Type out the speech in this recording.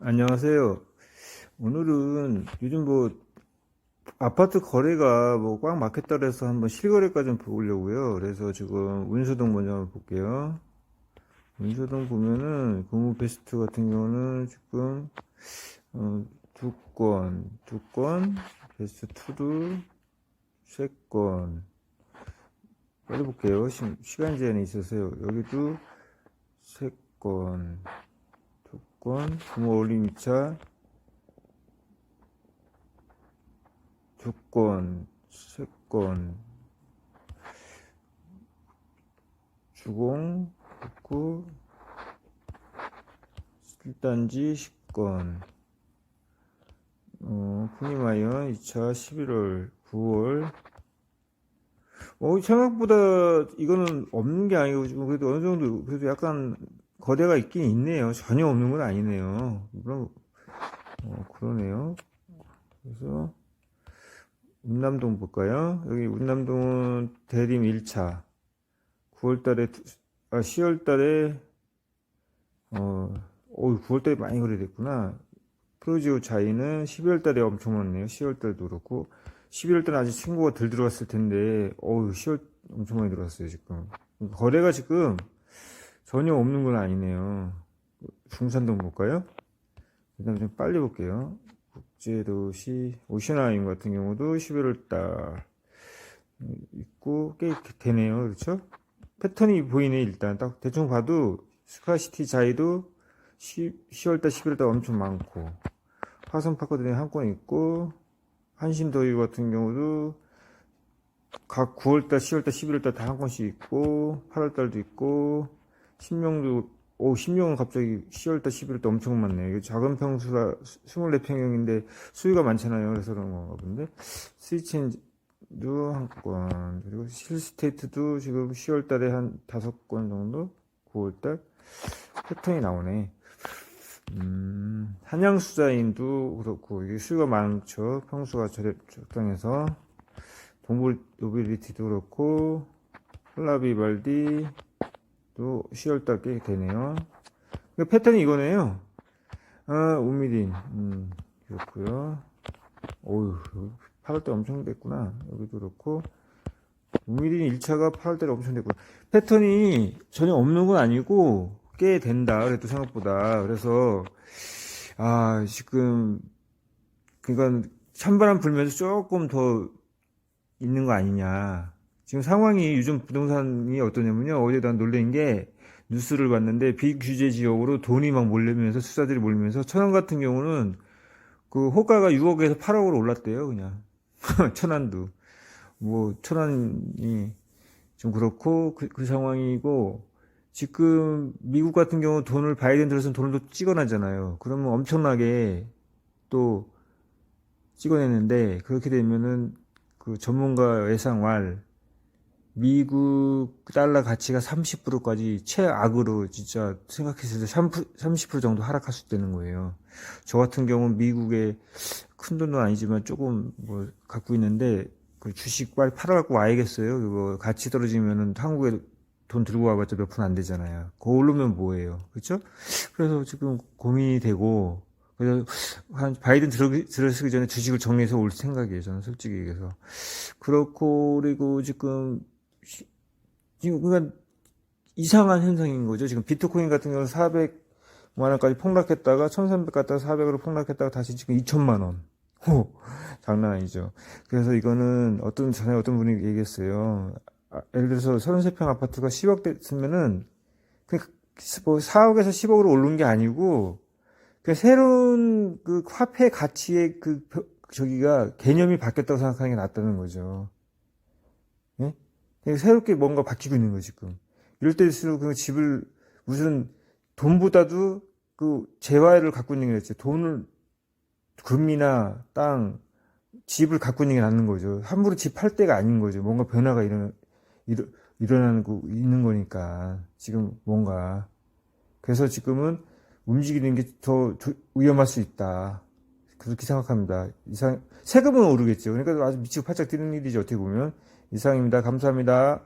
안녕하세요. 오늘은 요즘 뭐 아파트 거래가 뭐 꽉 막혔다 그래서 한번 실거래가 좀 보려고요. 그래서 지금 운수동 먼저 볼게요. 운수동 보면은 고무 베스트 같은 경우는 지금 어, 두 건, 두 건, 베스트 투도 세 건. 빨리 볼게요. 시, 시간 제한이 있어서요. 여기도 세 건. 두 건, 부모 올림 2차, 두 건, 세 건, 주공, 북구, 1단지 10건, 어, 푸니마이언 2차 11월, 9월, 어, 생각보다 이거는 없는 게 아니고, 지금 그래도 어느 정도, 그래도 약간 거래가 있긴 있네요. 전혀 없는 건 아니네요. 물론, 어, 그러네요. 그래서, 운남동 볼까요? 여기 운남동은 대림 1차. 9월 달에, 아, 10월 달에, 어, 오, 9월 달에 많이 거래됐구나. 프로지오 자이는 12월 달에 엄청 많네요. 10월 달도 그렇고. 11월 달은 아직 친구가 덜 들어왔을 텐데, 어우, 10월 엄청 많이 들어왔어요, 지금. 거래가 지금 전혀 없는 건 아니네요. 중산동 볼까요? 그 다음에 좀 빨리 볼게요. 국제도시, 오션아임 같은 경우도 11월 달 있고, 꽤 되네요. 그렇죠? 패턴이 보이네, 일단. 딱 대충 봐도 스카시티 자이도 10, 10월 달, 11월 달 엄청 많고, 화성 파크들이 한 건 있고, 한신더유 같은 경우도 각 9월달, 10월달, 11월달 다 한 건씩 있고 8월달도 있고 신명도 오 신명은 갑자기 10월달, 11월달 엄청 많네요. 이게 작은 평수라 24평형인데 수요가 많잖아요. 그래서 그런 건가 본데 스위치엔도 한 건, 그리고 실스테이트도 지금 10월달에 한 5건 정도 9월달 패턴이 나오네. 음, 한양수자인도 그렇고, 이게 수요가 많죠. 평수가 적- 적당해서. 동물 노빌리티도 그렇고, 홀라비발디도 10월달 꽤 되네요. 그 패턴이 이거네요. 아, 우미딘, 음, 그렇고요 어휴, 8월달 엄청 됐구나. 여기도 그렇고. 우미딘 1차가 8월달에 엄청 됐구나. 패턴이 전혀 없는 건 아니고, 꽤 된다. 그래도 생각보다. 그래서, 아, 지금, 그건 찬바람 불면서 조금 더 있는 거 아니냐. 지금 상황이 요즘 부동산이 어떠냐면요. 어제 난 놀란 게 뉴스를 봤는데 비규제 지역으로 돈이 막 몰리면서 수사들이 몰리면서 천안 같은 경우는 그 호가가 6억에서 8억으로 올랐대요. 그냥. 천안도. 뭐, 천안이 좀 그렇고 그, 그 상황이고 지금 미국 같은 경우 돈을 바이든 들어서 돈을 또 찍어내잖아요. 그러면 엄청나게 또 찍어내는데 그렇게 되면은 그 전문가 예상활 미국 달러 가치가 30%까지 최악으로 진짜 생각했을 때30% 정도 하락할 수 있다는 거예요. 저 같은 경우는 미국에 큰 돈은 아니지만 조금 뭐 갖고 있는데 그 주식 빨리 팔아갖고 와야겠어요. 그거 가치 떨어지면은 한국에 돈 들고 와봤자 몇 푼 안 되잖아요. 오르면 뭐예요. 그렇죠? 그래서 지금 고민이 되고 그래서 한 바이든 들어, 들어서기 전에 주식을 정리해서 올 생각이에요. 저는 솔직히 얘기해서 그렇고 그리고 지금 시- 지금 그러니까 이상한 현상인 거죠. 지금 비트코인 같은 경우는 400만 원까지 폭락했다가 1300 갔다가 400으로 폭락했다가 다시 지금 2천만 원. 호, 장난 아니죠. 그래서 이거는 어떤 전에 어떤 분이 얘기했어요. 아, 예를 들어서 33평 아파트가 10억 됐으면은 그뭐 4억에서 10억으로 오른 게 아니고 그 새로운 그 화폐 가치의 그 벼- 저기가 개념이 바뀌었다고 생각하는 게 낫다는 거죠. 예? 그냥 새롭게 뭔가 바뀌고 있는 거죠, 지금. 이럴 때일수록 그 집을 무슨 돈보다도 그 재화를 갖고 있는 게 낫지. 돈을 금이나 땅, 집을 갖고 있는 게 낫는 거죠. 함부로 집 팔 때가 아닌 거죠. 뭔가 변화가 일어, 일어, 일어나고 있는 거니까. 지금 뭔가. 그래서 지금은 움직이는 게 더 위험할 수 있다. 그렇게 생각합니다. 이상, 세금은 오르겠죠. 그러니까 아주 미치고 팔짝 뛰는 일이죠. 어떻게 보면. 이상입니다. 감사합니다.